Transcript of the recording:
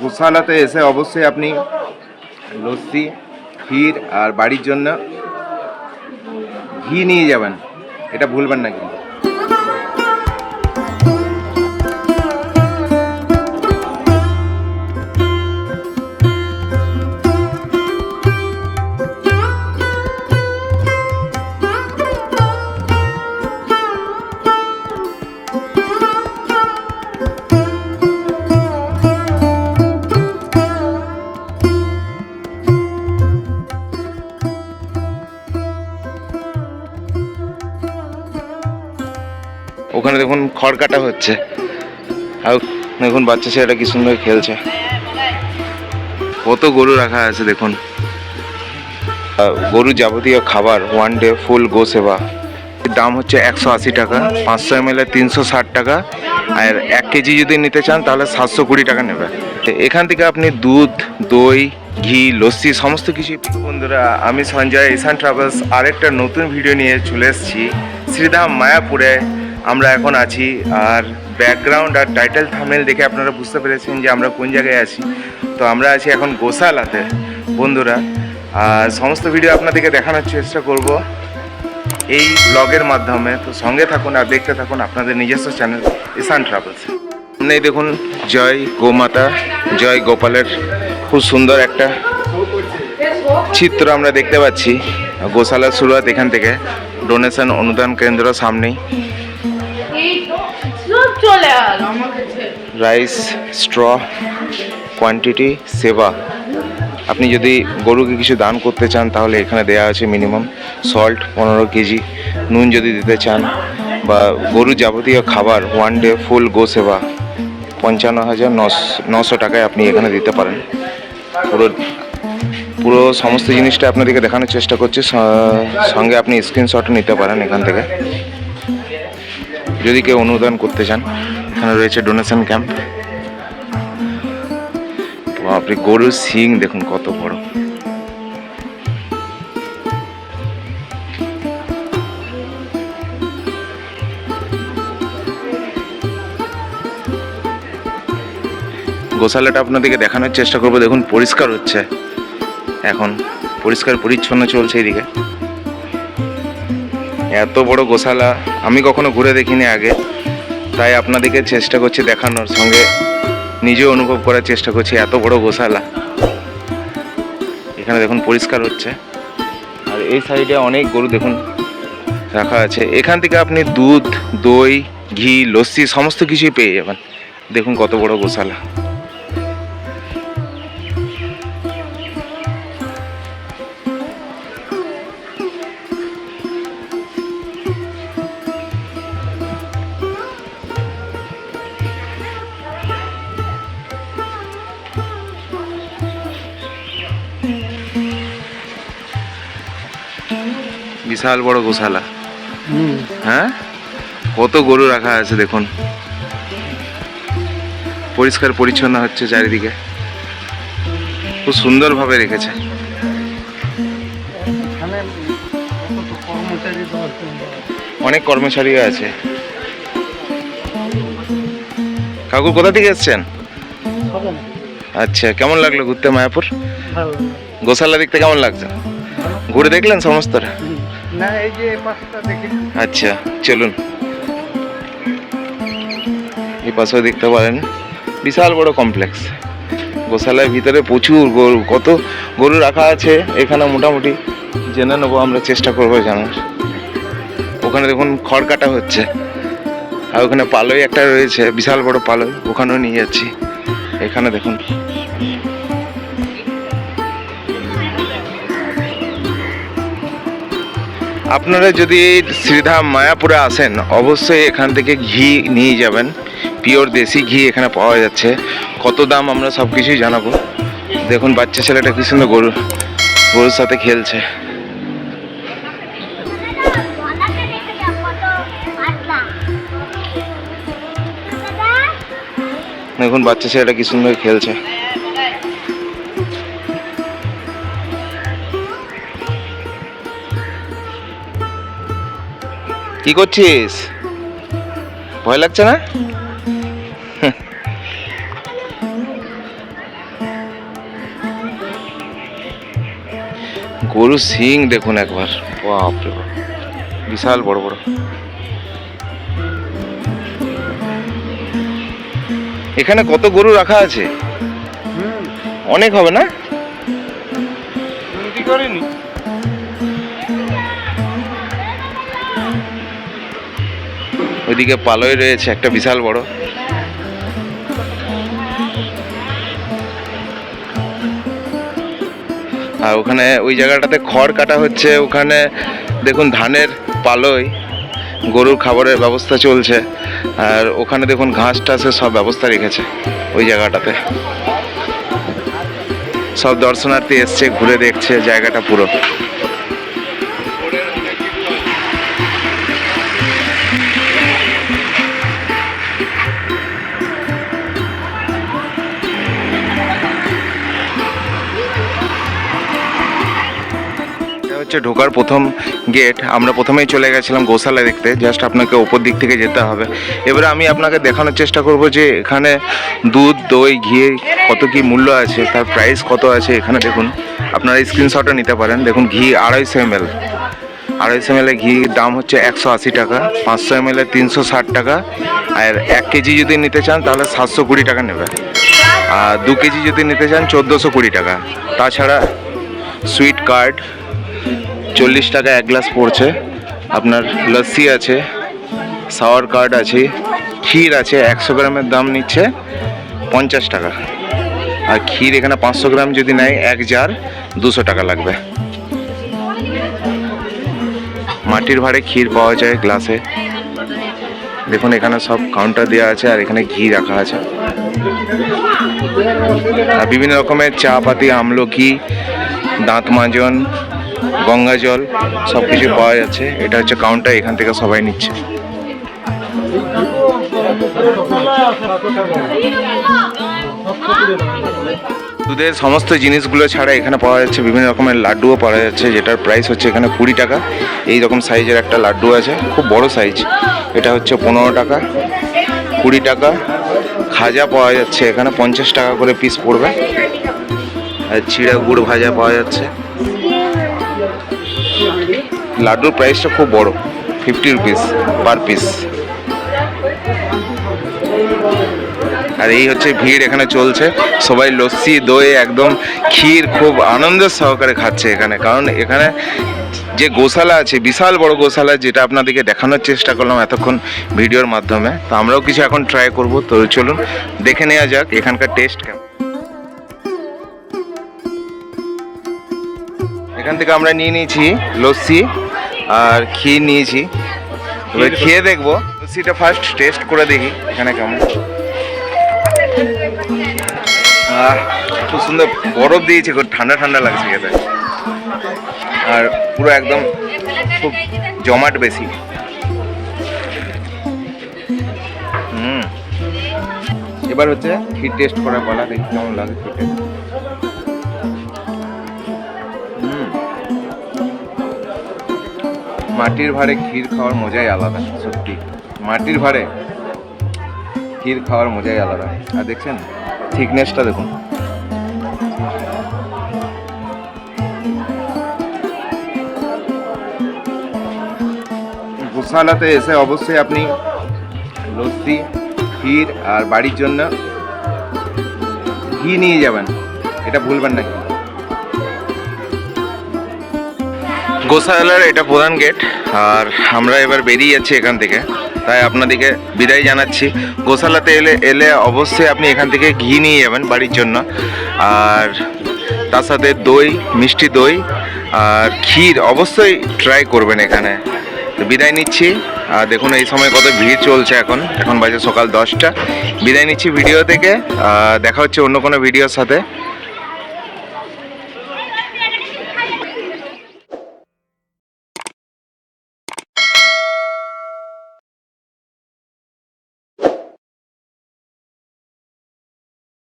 গোশালাতে এসে অবশ্যই আপনি লস্যি, ক্ষীর আর বাড়ির জন্য ঘি নিয়ে যাবেন। এটা ভুলবেন না কিন্তু। ওখানে দেখুন খড় কাটা হচ্ছে। আর দেখুন বাচ্চা ছেলেটা কি সুন্দর খেলছে। কত গরু রাখা আছে দেখুন। গরু যাবতীয় খাবার ওয়ান ডে ফুল গো সেবা। দাম হচ্ছে একশো আশি টাকা, পাঁচশো এম এল তিনশো ষাট টাকা। আর এক কেজি যদি নিতে চান, তাহলে সাতশো কুড়ি টাকা নেবে। এখান থেকে আপনি দুধ, দই, ঘি, লস্যি, সমস্ত কিছু বন্ধুরা, আমি সঞ্জয় ইসান ট্রাভেলস আরেকটা নতুন ভিডিও নিয়ে চলে এসেছি। শ্রীধাম মায়াপুরে। আমরা এখন আছি, আর ব্যাকগ্রাউন্ড আর টাইটেল থামেল দেখে আপনারা বুঝতে পেরেছেন যে আমরা কোন জায়গায় আছি। তো আমরা আছি এখন গোসালাতে বন্ধুরা। আর সমস্ত ভিডিও আপনাদেরকে দেখানোর চেষ্টা করব এই ব্লগের মাধ্যমে। তো সঙ্গে থাকুন আর দেখতে থাকুন আপনাদের নিজস্ব চ্যানেল ইসান ট্রাভেলস সামনেই দেখুন, জয় গোমাতা, জয় গোপালের খুব সুন্দর একটা চিত্র আমরা দেখতে পাচ্ছি। গোশালার শুরুয়াত এখান থেকে ডোনেশন অনুদান কেন্দ্র সামনেই। চলে রাইস স্ট্র কোয়ান্টিটি সেবা আপনি যদি গরুকে কিছু দান করতে চান, তাহলে এখানে দেওয়া আছে মিনিমাম সল্ট পনেরো কেজি। নুন যদি দিতে চান, বা গরু যাবতীয় খাবার ওয়ান ডে ফুল গো সেবা পঞ্চান্ন হাজার নশো টাকায় আপনি এখানে দিতে পারেন। পুরো পুরো সমস্ত জিনিসটা আপনাদেরকে দেখানোর চেষ্টা করছি। সঙ্গে আপনি স্ক্রিনশটও নিতে পারেন এখান থেকে। যদি কেউ অনুদান করতে চান, এখানে রয়েছে ডোনেশন ক্যাম্প আপনি গরুর সিং দেখুন কত বড়। গোশালাটা আপনাদেরকে দেখানোর চেষ্টা করব। দেখুন, পরিষ্কার হচ্ছে। এখন পরিষ্কার পরিচ্ছন্ন চলছে এদিকে এত বড় গোশালা আমি কখনো ঘুরে দেখিনি আগে। তাই আপনাদেরকে চেষ্টা করছি দেখানোর সঙ্গে, নিজেও অনুভব করার চেষ্টা করছি এত বড় গোশালা। এখানে দেখুন পরিষ্কার হচ্ছে। আর এই সাইডে অনেক গরু দেখুন রাখা আছে। এখান থেকে আপনি দুধ, দই, ঘি, লস্যি, সমস্ত কিছুই পেয়ে যাবেন। দেখুন কত বড় গোশালা। বিশাল বড় গোশালা। হ্যাঁ? কত গরু রাখা আছে দেখুন। পরিষ্কার পরিচ্ছন্ন হচ্ছে চারিদিকে। খুব সুন্দরভাবে রেখেছে। অনেক কর্মচারী আছে। কাকু কোথা থেকে এসছেন? আচ্ছা কেমন লাগল ঘুরতে মায়াপুর? গোশালা দেখতে কেমন লাগছে? ঘুরে দেখলেন সমস্তটা না এই যে পাশটা দেখি। আচ্ছা চলুন। এই পাশেও দেখতে পারেন বিশাল বড় কমপ্লেক্স গোশালার ভিতরে প্রচুর গরু কত গরু রাখা আছে এখানে মোটামুটি জেনে নেব আমরা চেষ্টা করব জানার। ওখানে দেখুন খড় কাটা হচ্ছে আর ওখানে পালই একটা রয়েছে বিশাল বড় পালই ওখানেও নিয়ে যাচ্ছি। এখানে দেখুন। আপনারা যদি শ্রীধাম মায়াপুরে আসেন, অবশ্যই এখান থেকে ঘি নিয়ে যাবেন। পিওর দেশি ঘি এখানে পাওয়া যাচ্ছে। কত দাম আমরা সব কিছুই জানাব। দেখুন, বাচ্চা ছেলেটা কি সুন্দর গরু, গরুর সাথে খেলছে। দেখুন, বাচ্চা ছেলেটা কি সুন্দর খেলছে। কি করছিস? ভয় লাগছে না? গরু সিং দেখুন একবার। বাপরে বিশাল বড় বড়। এখানে কত গরু রাখা আছে? অনেক হবে না। ওইদিকে পালয় রয়েছে, একটা বিশাল বড়। আর ওখানে ওই জায়গাটাতে খড় কাটা হচ্ছে, ওখানে দেখুন ধানের পালয় গরুর খাবারের ব্যবস্থা চলছে, আর ওখানে দেখুন ঘাস টাসের সব ব্যবস্থা রেখেছে ওই জায়গাটাতে। সব দর্শনার্থী এসছে, ঘুরে দেখছে জায়গাটা পুরো। হচ্ছে ঢোকার প্রথম গেট আমরা প্রথমেই চলে গেছিলাম গোশালা দেখতে জাস্ট আপনাকে ওপর দিক থেকে যেতে হবে। এবারে আমি আপনাকে দেখানোর চেষ্টা করব যে এখানে দুধ, দই, ঘি কত কি মূল্য আছে, তার প্রাইস কত আছে এখানে দেখুন। আপনারা স্ক্রিনশটও নিতে পারেন। দেখুন, ঘি আড়াইশো এম এল আড়াইশো এম এর ঘি দাম হচ্ছে একশো আশি টাকা, পাঁচশো এম এর তিনশো ষাট টাকা। আর এক কেজি যদি নিতে চান, তাহলে সাতশো কুড়ি টাকা নেবে আর দু কেজি যদি নিতে চান, চোদ্দোশো কুড়ি টাকা। তাছাড়া সুইট কার্ড চল্লিশ টাকা এক গ্লাস পড়ছে। আপনার লস্যি আছে সাওয়ার কার্ড আছে, ক্ষীর আছে, একশো গ্রামের দাম নিচ্ছে পঞ্চাশ টাকা। আর ক্ষীর এখানে পাঁচশো গ্রাম যদি নেয় এক জার দুশো টাকা লাগবে। মাটির ভাড়ে ক্ষীর পাওয়া যায় গ্লাসে। দেখুন, এখানে সব কাউন্টার দেওয়া আছে আর এখানে ঘি রাখা আছে। আর বিভিন্ন রকমের চা পাতি, আমলকি, দাঁত মাজন গঙ্গা জল, সব কিছু পাওয়া যাচ্ছে। এটা হচ্ছে কাউন্টার এখান থেকে সবাই নিচ্ছে। দুধের সমস্ত জিনিসগুলো ছাড়া এখানে পাওয়া যাচ্ছে, বিভিন্ন রকমের লাড্ডুও পাওয়া যাচ্ছে, যেটার প্রাইস হচ্ছে এখানে কুড়ি টাকা। এই রকম সাইজের একটা লাড্ডু আছে, খুব বড় সাইজ এটা হচ্ছে পনেরো টাকা, কুড়ি টাকা। খাজা পাওয়া যাচ্ছে এখানে, পঞ্চাশ টাকা করে পিস পড়বে। আর চিড়া গুড় ভাজা পাওয়া যাচ্ছে। লাড্ডুর প্রাইসটা খুব বড় ফিফটি রুপিস পার পিস আর এই হচ্ছে ভিড় এখানে চলছে। সবাই লস্যি, দই, একদম ক্ষীর খুব আনন্দের সহকারে খাচ্ছে এখানে। কারণ এখানে যে গোশালা আছে, বিশাল বড় গোশালা, যেটা আপনাদেরকে দেখানোর চেষ্টা করলাম এতক্ষণ ভিডিওর মাধ্যমে। তো আমরাও কিছু এখন ট্রাই করব। তো চলুন, দেখে নেওয়া যাক এখানকার টেস্ট কেমন। এখান থেকে আমরা নিয়ে নিয়েছি লস্যি। আর ক্ষীর নিয়েছি। এবার খেয়ে দেখব। লস্যিটা ফার্স্ট টেস্ট করে দেখি এখানে কেমন। খুব সুন্দর বরফ দিয়েছে খুব ঠান্ডা ঠান্ডা লাগছে খেতে। আর পুরো একদম খুব জমাট বেশি। হুম। এবার হচ্ছে ক্ষীর টেস্ট করা বলা দেখি কেমন লাগে খেতে। মাটির ভাড়ে ক্ষীর খাওয়ার মজাই আলাদা, সত্যি। মাটির ভাড়ে ক্ষীর খাওয়ার মজাই আলাদা। আর দেখছেন, থিকনেসটা দেখুন। গোশালাতে এসে অবশ্যই আপনি লস্যি, ক্ষীর আর বাড়ির জন্য ঘি নিয়ে যাবেন। এটা ভুলবেন না। গোশালার এটা প্রধান গেট আর আমরা এবার বেরিয়ে যাচ্ছি এখান থেকে। তাই আপনাদেরকে বিদায় জানাচ্ছি। গোশালাতে এলে এলে অবশ্যই আপনি এখান থেকে ঘি নিয়ে যাবেন বাড়ির জন্য। আর তার সাথে দই, মিষ্টি দই আর ক্ষীর অবশ্যই ট্রাই করবেন এখানে। বিদায় নিচ্ছি। আর দেখুন, এই সময় কত ভিড় চলছে এখন। এখন বাজে সকাল দশটা। বিদায় নিচ্ছি ভিডিও থেকে। দেখা হচ্ছে অন্য কোনো ভিডিওর সাথে।